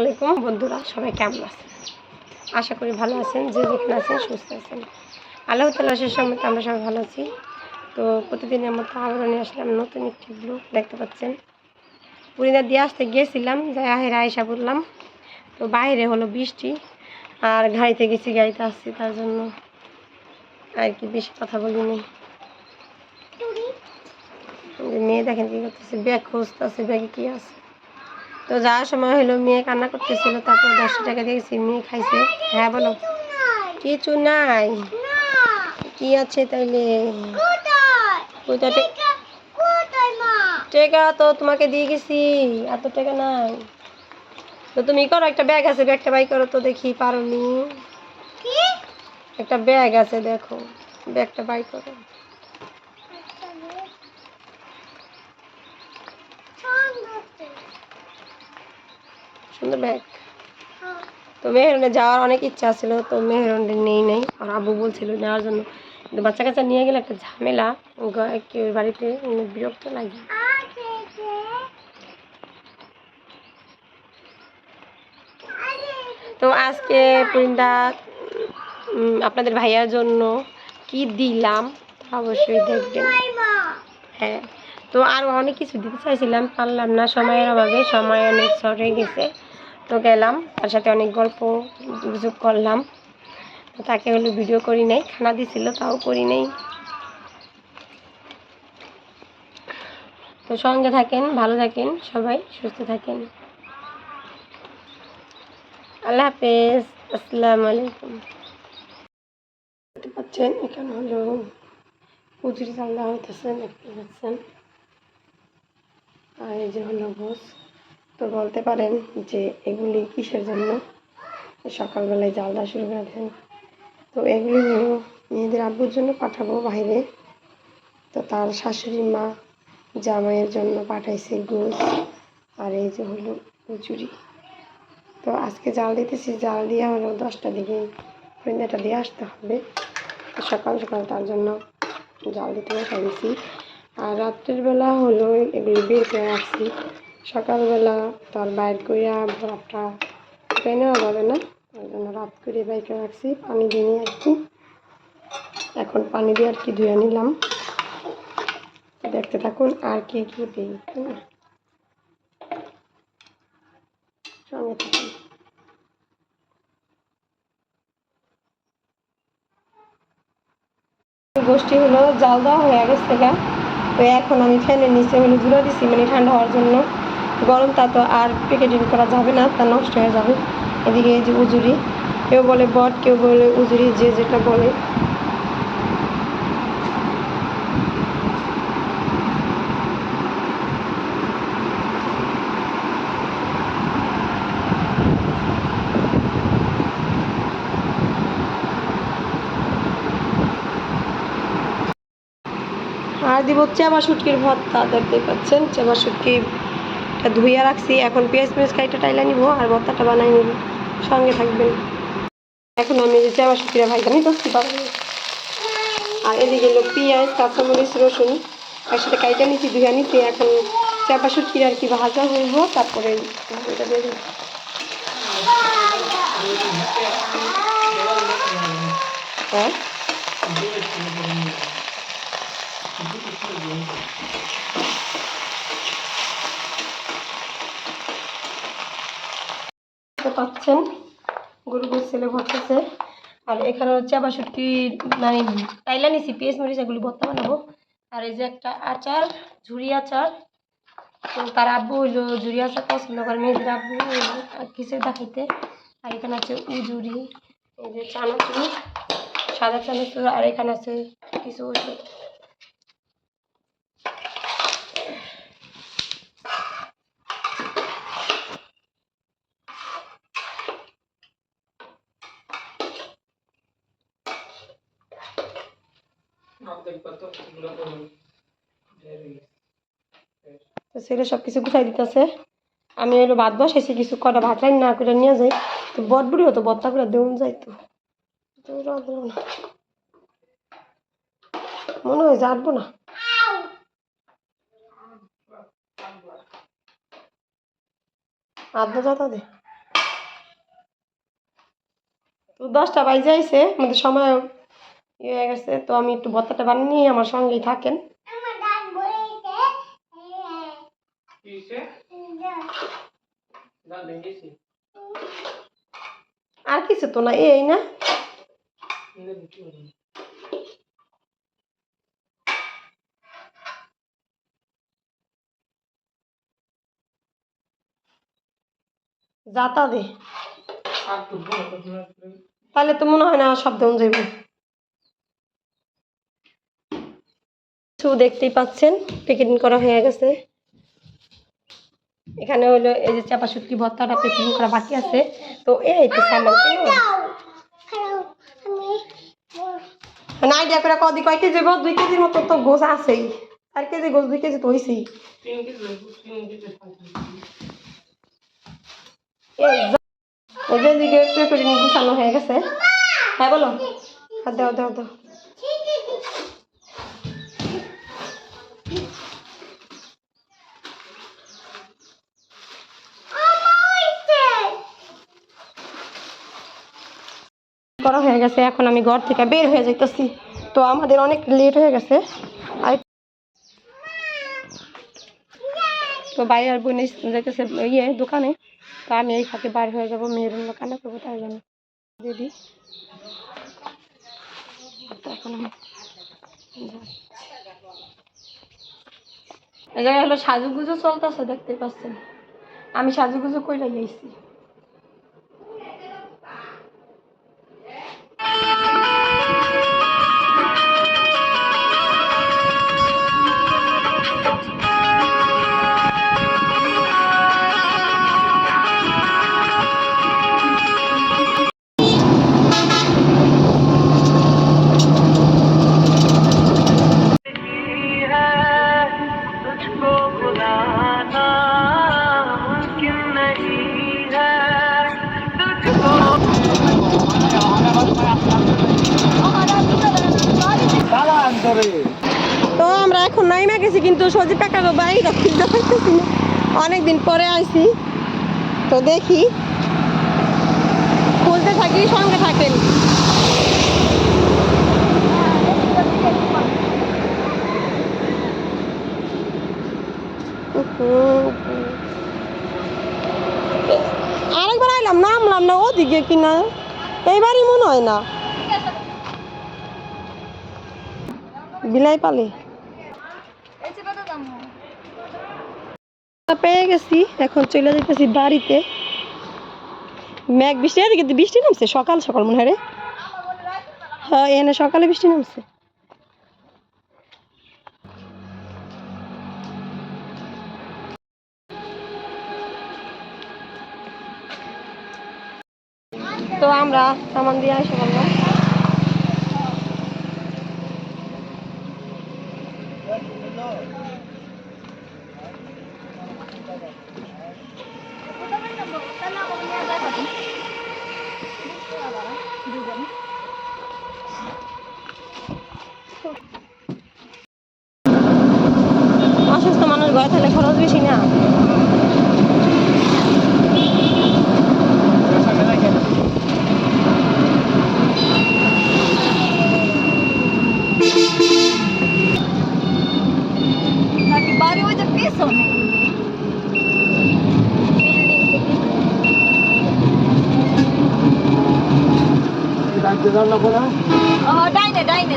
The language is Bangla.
আলাইকুম বন্ধুরা, সবাই কেমন আছেন? আশা করি ভালো আছেন, যে যেখানে আছেন সুস্থ আছেন। আল্লাহ তাল্লাহ শেষ মতো আমরা সবাই ভালো আছি। তো প্রতিদিনের মতো আবারও নিয়ে আসলাম নতুন একটি ব্লগ দেখতে পাচ্ছেন? পুরিনা দিয়ে আসতে গিয়েছিলাম যাই আহের আয়সা বললাম। তো বাইরে হলো বৃষ্টি, আর গাড়িতে গেছি, গাড়িতে আসছি, তার জন্য আর কি বেশি কথা বলিনি। মেয়ে দেখেন কি করতেছে, ব্যাগ খুঁজতেছে, ব্যাগে কি আছে? তো যাওয়ার সময় হলো মেয়ে কান্না করতেছিল তারপর দশটা টাকা দিয়েছি মেয়ে খাইছে। হ্যাঁ বলো। কিছু নাই। কি আছে তাইলে? টাকা তো তোমাকে দিয়ে গেছি এত টাকা নাই। তো তুমি করো একটা ব্যাগ আছে ব্যাগটা বাই করো তো দেখি পারো নি? একটা ব্যাগ আছে দেখো। ব্যাগটা বাই করো। সুন্দর ব্যাগ। তো মেহরনে যাওয়ার অনেক ইচ্ছা ছিল, তো মেহরনে নেই নেই। আর আব্বু বলছিল নেওয়ার জন্য। কিন্তু বাচ্চা কাচ্চা নিয়ে গেলে একটা ঝামেলা। বাড়িতে বিরক্ত লাগে। তো আজকে পুরিন্দা আপনাদের ভাইয়ার জন্য কি দিলাম অবশ্যই দেখবেন। হ্যাঁ তো আরও অনেক কিছু দিতে চাইছিলাম, পারলাম না। সময়ের অভাবে সময় অনেক শর্ট হয়ে গেছে। তো গেলাম, তার সাথে অনেক গল্প গুজব করলাম। তাকে হলো ভিডিও করি নাই, খানা দিছিল, তাও করি নাই। তো সঙ্গে থাকেন, ভালো থাকেন সবাই, সুস্থ থাকেন। আল্লাহ হাফেজ, আসসালামু আলাইকুম। দেখতে পাচ্ছেন, এখানে হলো কুচুরি চাল দেওয়া হইতেছে, দেখতে পাচ্ছেন। আর এই যে হলো গোস তো বলতে পারেন যে এগুলি কিসের জন্য? সকালবেলায় জাল দেওয়া শুরু করে দেন। তো এগুলি হলো মেয়েদের আব্বুর জন্য পাঠাবো বাইরে। তো তার শাশুড়ি মা জামাইয়ের জন্য পাঠাইছে গোস আর এই যে হলো কচুরি। তো আজকে জাল দিতেছি, জাল দিয়ে হলো দশটা দিকে ফ্রেন্ডটা দিয়ে আসতে হবে। সকাল সকাল তার জন্য জাল দিতে দিছি আর রাত্রের বেলা হলো এগুলি বের করে রাখছি। সকালবেলা তার বাইর করিয়া ভাতটা শুকাই নেওয়া যাবে না। তার জন্য রাত করে বাইর করে রাখছি, পানি দিয়ে নিয়ে আর কি এখন পানি দিয়ে আর কি ধুয়ে নিলাম। দেখতে থাকুন আর কি কি দিই। সঙ্গে থাকুন। গোষ্ঠী হলো, জাল দেওয়া হয়ে গেছে তো এখন আমি ফ্যানের নিচে হলো জুড়ে দিছি মানে ঠান্ডা হওয়ার জন্য। গরম, তা তো আর প্যাকেটিং করা যাবে না, তা নষ্ট হয়ে যাবে। এদিকে এই যে উজুরি, কেউ বলে বট, কেউ বলে উজুরি, যে যেটা বলে। আর দিব চেবা শুটকির ভর্তা দেখতে পাচ্ছেন, চেবা শুটকি এটা ধুইয়া রাখছি, এখন পেঁয়াজ পেঁয়াজ কাইটা টাইলা নিব আর ভর্তাটা বানাই নিব। সঙ্গে থাকবেন। এখন আমি যে চেবা শুটকিরা ভাই জানি তো পারব আর এদিকে হলো পেঁয়াজ, কাঁচামরিচ, রসুন, একসাথে কাইটা নিচ্ছি ধুইয়া নিচ্ছি এখন চেপা শুটকির আর কি ভাজা হইব, তারপরে হ্যাঁ দেখতে পাচ্ছেন। গরু গরু ছেলে ভরতেছে। আর এখানে হচ্ছে আবার সত্যি মানে টাইলা নিছি পেঁয়াজ মরিচ এগুলি ভর্তা বানাবো। আর এই যে একটা আচার ঝুড়ি আচার। তো তার আব্বু হইল ঝুড়ি আচার পছন্দ করে, মেয়েদের আব্বু কিসের দেখাইতে আর এখানে আছে উজুরি, এই যে চানাচুর, সাদা চানাচুর, আর এখানে আছে কিছু ওষুধ। তো ছেলে সব কিছু গুছাই দিতেছে। আমি হলো ভাত বসাইছি, কিছু কটা ভাত রান্না না করে নিয়ে যাই। তো বট বুড়ি হতো বত্তা করে দেউন যাই তো। তো না। মনে হয় যাব না। দশটা বাজে আইছে, আমাদের সময় ইয়ে হয়ে গেছে। তো আমি একটু ভর্তাটা বানিয়ে আমার সঙ্গেই থাকেন। ভেঙেছি আর কিছু তো না এই না। যাতা দে। তাহলে তো মনে হয় না শব্দ যাইব কিছু দেখতেই পাচ্ছেন প্যাকেটিং করা হয়ে গেছে। এখানে হলো এই যে চাপা শুটকি ভর্তাটা প্যাকেটিং করা বাকি আছে। তো এই তো সামান মানে আইডিয়া করে কদি কয় কেজি গোছ দুই কেজির মতো তো গোছ আছেই। চার কেজি গোছ দুই কেজি তো হয়েছেই জ- এই প্যাকেটিং গুছানো হয়ে গেছে। হ্যাঁ বলো। হ্যাঁ দাও দাও দাও। করা হয়ে গেছে, এখন আমি ঘর থেকে বের হয়ে যাইতেছি। তো আমাদের অনেক লেট হয়ে গেছে। তো বাইরে আর বোন যাইতেছে ইয়ে দোকানে। তো আমি এই ফাঁকে বার হয়ে যাব, মেয়ের কান্না করব তাই জন্য। দিদি এখন এই জায়গায় হলো সাজুগুজু চলতেছে দেখতে পাচ্ছেন। আমি সাজুগুজু কইরা গেছি। Bye. তো আমরা এখন নাইমা গেছি, কিন্তু সজি কাকার বাড়ি অনেকদিন পরে আইছি। তো দেখি। খুঁজতে থাকি, সঙ্গে থাকেন। আরেকবার আইলাম, নামলাম না ওদিকে কিনা। এইবারই মনে হয় না। বিলাই পালে। পেয়ে গেছি, এখন চলে যেতেছি বাড়িতে। মেঘ বৃষ্টি, এদিকে বৃষ্টি নামছে, সকাল সকাল মনে হয় রে। হ্যাঁ এনে সকালে বৃষ্টি নামছে। তো আমরা সামান দিয়ে আসে বললাম ঘরে থাকলে খরচ বেশি না। ডাইনে ডাইনে।